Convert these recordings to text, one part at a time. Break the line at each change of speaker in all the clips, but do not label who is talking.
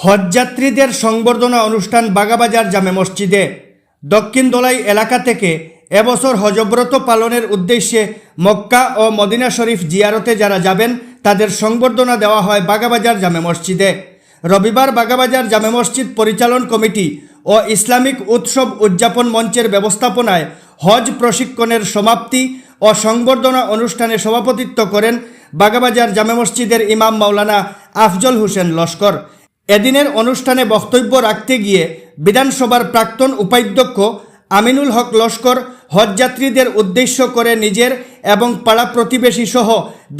হজযাত্রীদের সংবর্ধনা অনুষ্ঠান বাগাবাজার জামে মসজিদে। দক্ষিণ দোলাই এলাকা থেকে এবছর হজব্রত পালনের উদ্দেশ্যে মক্কা ও মদিনা শরীফ জিয়ারতে যারা যাবেন, তাদের সংবর্ধনা দেওয়া হয় বাগাবাজার জামে মসজিদে। রবিবার বাগাবাজার জামে মসজিদ পরিচালন কমিটি ও ইসলামিক উৎসব উদযাপন মঞ্চের ব্যবস্থাপনায় হজ প্রশিক্ষণের সমাপ্তি ও সংবর্ধনা অনুষ্ঠানে সভাপতিত্ব করেন বাগাবাজার জামে মসজিদের ইমাম মাওলানা আফজল হোসেন লস্কর। এদিনের অনুষ্ঠানে বক্তব্য রাখতে গিয়ে বিধানসভার প্রাক্তন উপাধ্যক্ষ আমিনুল হক লস্কর হজযাত্রীদের উদ্দেশ্য করে নিজের এবং পাড়া প্রতিবেশী সহ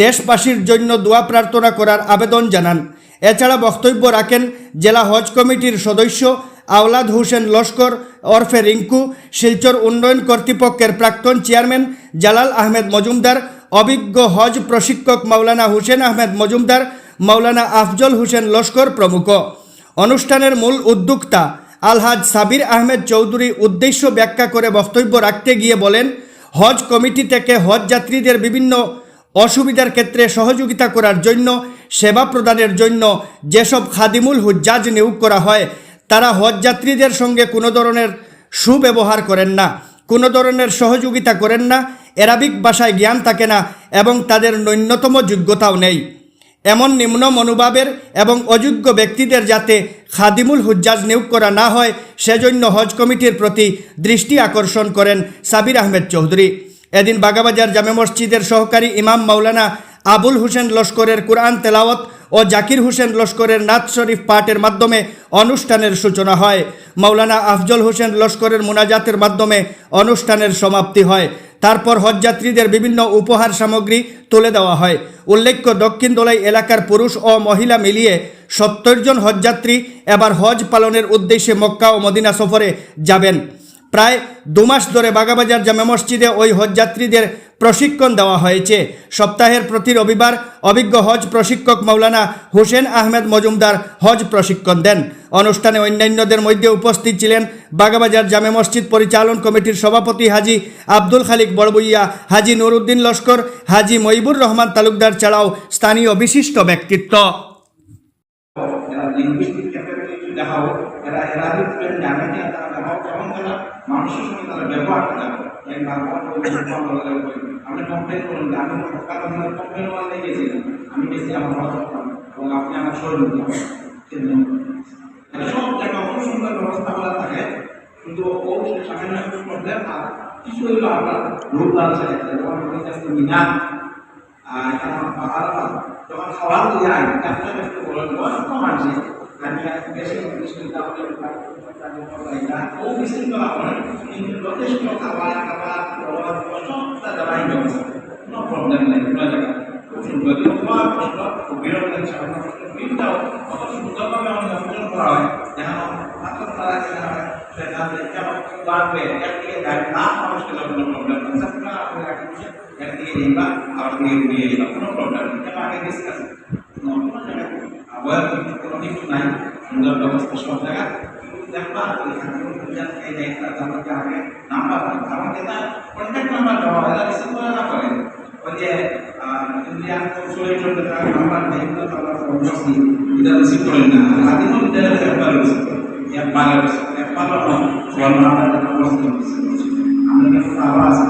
দেশবাসীর জন্য দোয়া প্রার্থনা করার আবেদন জানান। এছাড়া বক্তব্য রাখেন জেলা হজ কমিটির সদস্য আওলাদ হোসেন লস্কর, ওরফে রিঙ্কু, শিলচর উন্নয়ন কর্তৃপক্ষের প্রাক্তন চেয়ারম্যান জালাল আহমেদ মজুমদার, অভিজ্ঞ হজ প্রশিক্ষক মাওলানা হুসেন আহমেদ মজুমদার মাওলানা আফজল হোসেন লস্কর প্রমুখ। অনুষ্ঠানের মূল উদ্যোক্তা আলহাজ সাবির আহমেদ চৌধুরী উদ্দেশ্য ব্যাখ্যা করে বক্তব্য রাখতে গিয়ে বলেন, হজ কমিটি থেকে হজ যাত্রীদের বিভিন্ন অসুবিধার ক্ষেত্রে সহযোগিতা করার জন্য, সেবা প্রদানের জন্য যেসব খাদিমুল হুজ্জাজ নিয়োগ করা হয়, তারা হজ যাত্রীদের সঙ্গে কোনো ধরনের সুব্যবহার করেন না, কোনো ধরনের সহযোগিতা করেন না অ্যারাবিক ভাষায় জ্ঞান থাকে না এবং তাদের ন্যূনতম যোগ্যতাও নেই। এমন নিম্ন মনোভাবের এবং অযোগ্য ব্যক্তিদের যাতে খাদিমুল হুজ্জাজ নিয়োগ করা না হয়, সেজন্য হজ কমিটির প্রতি দৃষ্টি আকর্ষণ করেন সাবির আহমেদ চৌধুরী। এদিন বাগাবাজার জামে মসজিদের সহকারী ইমাম মাওলানা আবুল হোসেন লস্করের কোরআন তেলাওয়াত ও জাকির হোসেন লস্করের নাথ শরীফ পাঠের মাধ্যমে অনুষ্ঠানের সূচনা হয়। মাওলানা আফজল হোসেন লস্করের মোনাজাতের মাধ্যমে অনুষ্ঠানের সমাপ্তি হয়। তারপর হজযাত্রীদের বিভিন্ন উপহার সামগ্রী তুলে দেওয়া হয়। উল্লেখ্য, দক্ষিণ দোলাই এলাকার পুরুষ ও মহিলা মিলিয়ে সত্তর জন হজযাত্রী এবার হজ পালনের উদ্দেশ্যে মক্কা ও মদিনা সফরে যাবেন। প্রায় দুমাস ধরে বাগাবাজার জামে মসজিদে ওই হজযাত্রীদের প্রশিক্ষণ দেওয়া হয়েছে। সপ্তাহের প্রতি রবিবার অভিজ্ঞ হজ প্রশিক্ষক মৌলানা হোসেন আহমেদ মজুমদার হজ প্রশিক্ষণ দেন। অনুষ্ঠানে অন্যান্যদের মধ্যে উপস্থিত ছিলেন বাগাবাজার জামে মসজিদ পরিচালন কমিটির সভাপতি হাজি আব্দুল খালিক বড়বুইয়া, হাজি নুরুদ্দিন লস্কর, হাজি মইবুর রহমান তালুকদার ছাড়াও স্থানীয় বিশিষ্ট ব্যক্তিত্ব।
দেখাও এরা এরাবিক প্লেন জানে কি তারা দেখাও কেমন তারা মানুষের সঙ্গে তারা ব্যবহারটা দেখো এক বারবার আপনি কমপ্লেন করুন, আমি কারণ কমপ্লেন মানতে গেছিলাম আমি গেছি, আমার করতাম এবং আপনি আমার শরীর সব জায়গায় অত সুন্দর ব্যবস্থাগুলো থাকে, কিন্তু ও সামান্য একটু প্রবলেম আর কিছু হইল আপনার দান সাথে যেমন আমার কাছে আর এখানে আমার পাহাড় যখন খাওয়ার দিয়ে আয় একটা একটু বলেন বয়স কম আমি বেশি বেশি তাহলে ও বিশৃঙ্খলা করেন কিন্তু যথেষ্ট খাবার খাবার খাবার সবটা দেওয়াই ব্যবস্থা কোনো প্রবলেম নেই কোনো হয়। যেন না মানুষকে কোনো প্রবলেম নেই কোনো প্রবলেম নেই যেন আগে ডিসকাস আবার কোনো কিছু নাই সুন্দর ব্যবস্থা সব জায়গা দেখবা এখানে এই একটা আমাকে আগে নাম্বার আমাকে না কন্ট্যাক্ট নাম্বার দেওয়া হয় রিসিভ করে না করে ওই যে ইন্ডিয়ান কনসুলেট চলতে তার নাম্বার নেই তো তারা অবশ্যই এটা রিসিভ করেন না আদিম বিদ্যালয়ে একবার রিসিভ করেন একবার একবার ফোন নাম্বার অবস্থা আমরা কিন্তু আবার আছে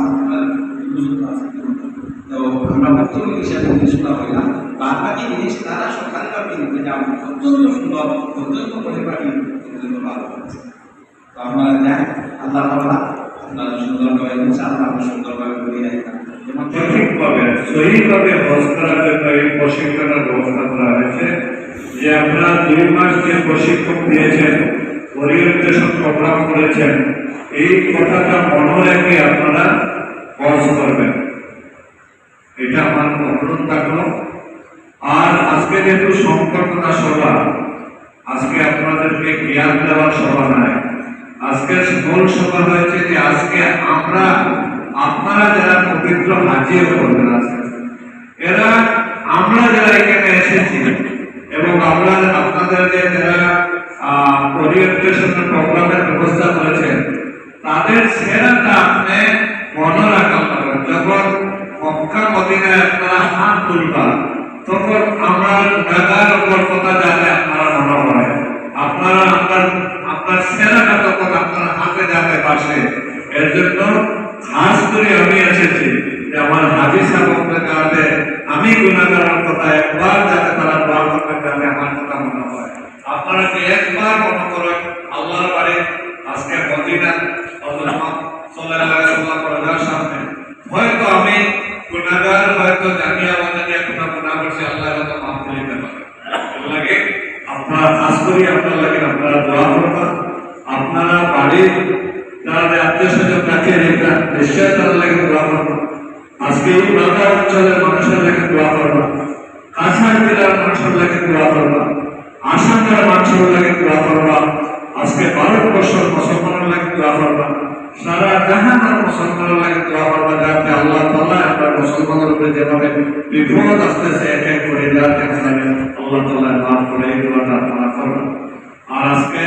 বুঝতে আছে তো আমরা প্রথম বিষয় জিনিসগুলো হয় না বাদ বাকি জিনিস তারা সরকারিভাবে নিতে যাও অত্যন্ত সুন্দর, অত্যন্ত পরিপাটি, অত্যন্ত ভালো তো আমরা যাই আল্লাহ তাআলা আপনারা সুন্দরভাবে, ইনশাআল্লাহ সুন্দরভাবে
জন্য এই প্রশিক্ষণের ব্যবস্থা করা হয়েছে। যে আপনারা যে প্রোগ্রাম করেছেন, এই মনে আপনারা করবেন। এটা আমার অনুরোধ থাকল। আর আজকে যেহেতু সংকল্পনা সভা, আজকে আপনাদেরকে জ্ঞান দেওয়ার সভা নাই আজকে মূল সভা হয়েছে যে আজকে আমরা, আপনারা যারা পবিত্র হাজির করবেন আজকে, এরা আমরা যারা এখানে এসেছি এবং আমরা আপনাদের যে যারা ওরিয়েন্টেশন প্রোগ্রামের ব্যবস্থা করেছেন, তাদের সেরাটা আপনি মনে রাখা যখন মক্কা আপনারা হাত তুলবা তখন আমরা মেধার উপর কথা জানে আপনারা মনে হয় আপনারা আপনার আপনার সেরাটা তখন আপনার হাতে যাতে পাশে। এর জন্য খাস করে আমি এসেছি যে আমার হাজি সাহেবের কারণে আমি গুণাগারের কথা একবার যাতে তারা দোয়া করতে যাতে আমার কথা মনে হয়। আপনারা একবার মনে করেন বাড়ির যারা আত্মীয় স্বজন কাছে এটা নিশ্চয় তারা লাগে দোয়া করবেন আজকে এই বাংলা অঞ্চলের মানুষের লাগে দোয়া করবেন কাছাড় জেলার মানুষের লাগে দোয়া করবেন আসামের মানুষের লাগে দোয়া করবেন আজকে ভারতবর্ষের মুসলমানের লাগে দোয়া করবেন সারা জাহানের মুসলমানের লাগে দোয়া করবেন যাতে আল্লাহ তাআলা আপনার মুসলমানের উপরে যেভাবে বিপদ আসতেছে, এক এক করে যাতে আল্লাহ তাআলা মাফ করে, এই দোয়াটা আপনারা করবেন। আর আজকে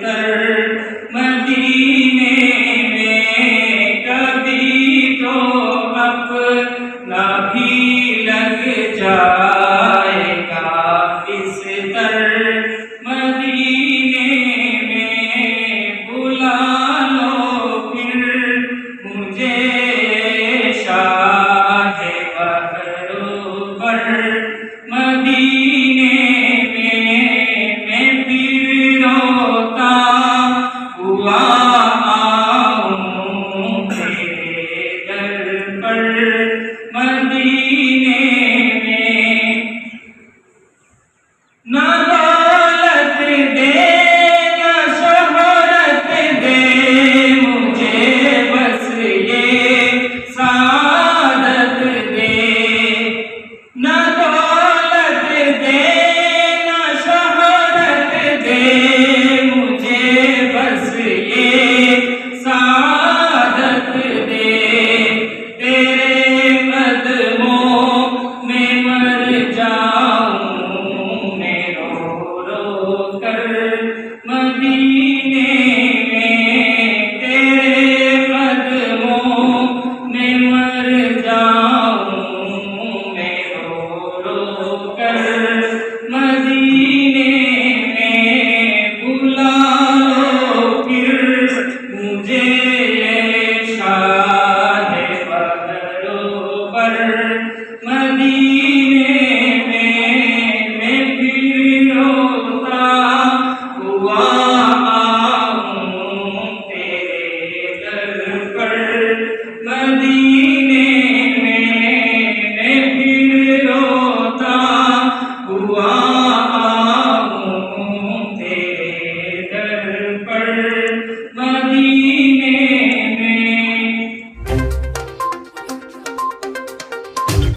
但是 my being.